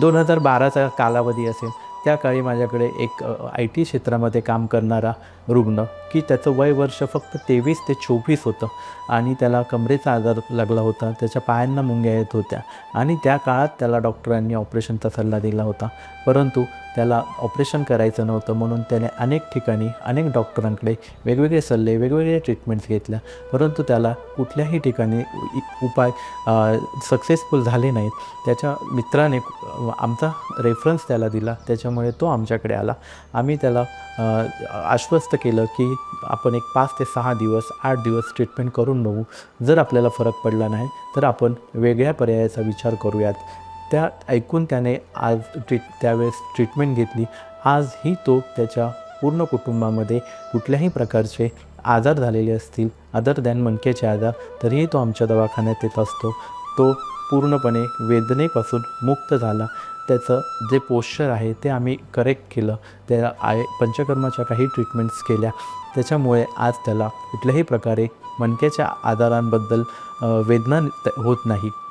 दोन हजार बाराचा कालावधी असेल त्या काळी माझ्याकडे एक आय टी क्षेत्रामध्ये काम करणारा रुग्ण की त्याचं वय वर्ष फक्त तेवीस ते चोवीस होतं आणि त्याला कमरेचा आजार लागला होता त्याच्या पायांना मुंग्या येत होत्या आणि त्या काळात त्याला डॉक्टरांनी ऑपरेशनचा सल्ला दिला होता. परंतु त्याला ऑपरेशन करायचं नव्हतं म्हणून त्याने अनेक ठिकाणी अनेक डॉक्टरांकडे वेगवेगळे सल्ले वेगवेगळे ट्रीटमेंट्स घेतल्या. परंतु त्याला कुठल्याही ठिकाणी इ- उपाय सक्सेसफुल झाले नाहीत. त्याच्या मित्राने आमचा रेफरन्स त्याला दिला. त्याच्यामुळे तो आमच्याकडे आला. आम्ही त्याला आश्वस्त केलं की आपण एक पाच ते सहा दिवस आठ दिवस ट्रीटमेंट करून बघू. जर आपल्याला फरक पडला नाही तर आपण वेगळ्या पर्यायाचा विचार करूयात. त्या ऐकून त्याने आज ट्रीट त्यावेळेस ट्रीटमेंट घेतली. आजही तो त्याच्या पूर्ण कुटुंबामध्ये कुठल्याही प्रकारचे आजार झालेले असतील अदर दॅन मणक्याचे आजार तरीही तो आमच्या दवाखान्यात येत असतो. तो पूर्णपणे वेदनेपासून मुक्त झाला. त्याचं जे पोश्चर आहे ते आम्ही करेक्ट केलं. त्या आय पंचकर्माच्या काही ट्रीटमेंट्स केल्या. त्याच्यामुळे आज त्याला कुठल्याही प्रकारे मणक्याच्या आजारांबद्दल वेदना होत नाही.